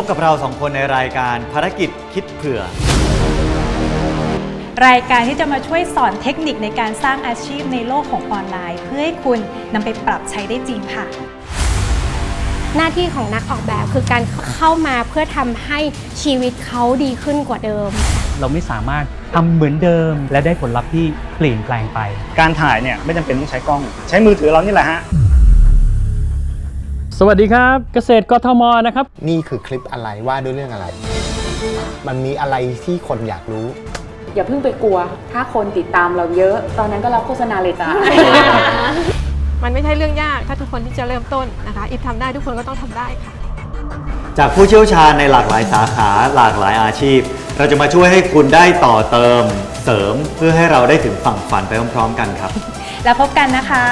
พบกับเราสองคนในรายการภารกิจคิดเผื่อ รายการที่จะมาช่วยสอนเทคนิคในการสร้างอาชีพในโลกของออนไลน์ เพื่อให้คุณนำไปปรับใช้ได้จริงค่ะ หน้าที่ของนักออกแบบคือการเข้ามาเพื่อทำให้ชีวิตเขาดีขึ้นกว่าเดิม เราไม่สามารถทำเหมือนเดิม และได้ผลลัพธ์ที่เปลี่ยนแปลงไป การถ่ายเนี่ยไม่จำเป็นต้องใช้กล้อง ใช้มือถือเรานี่แหละฮะ สวัสดีครับ เกษตรกทมนะครับ นี่คือคลิปอะไรว่าด้วยเรื่องอะไร มันมีอะไรที่คนอยากรู้ อย่าเพิ่งไปกลัว ถ้าคนติดตามเราเยอะ ตอนนั้นก็รับโฆษณาเลยจ้า มันไม่ใช่เรื่องยากถ้าทุกคนที่จะเริ่มต้นนะคะ อิฟทำได้ทุกคนก็ต้องทำได้ค่ะ จากผู้เชี่ยวชาญในหลากหลายสาขาหลากหลายอาชีพ เราจะมาช่วยให้คุณได้ต่อเติม เสริมเพื่อให้เราได้ถึงฝั่งฝันไปพร้อมๆกันครับ แล้วพบกันนะคะ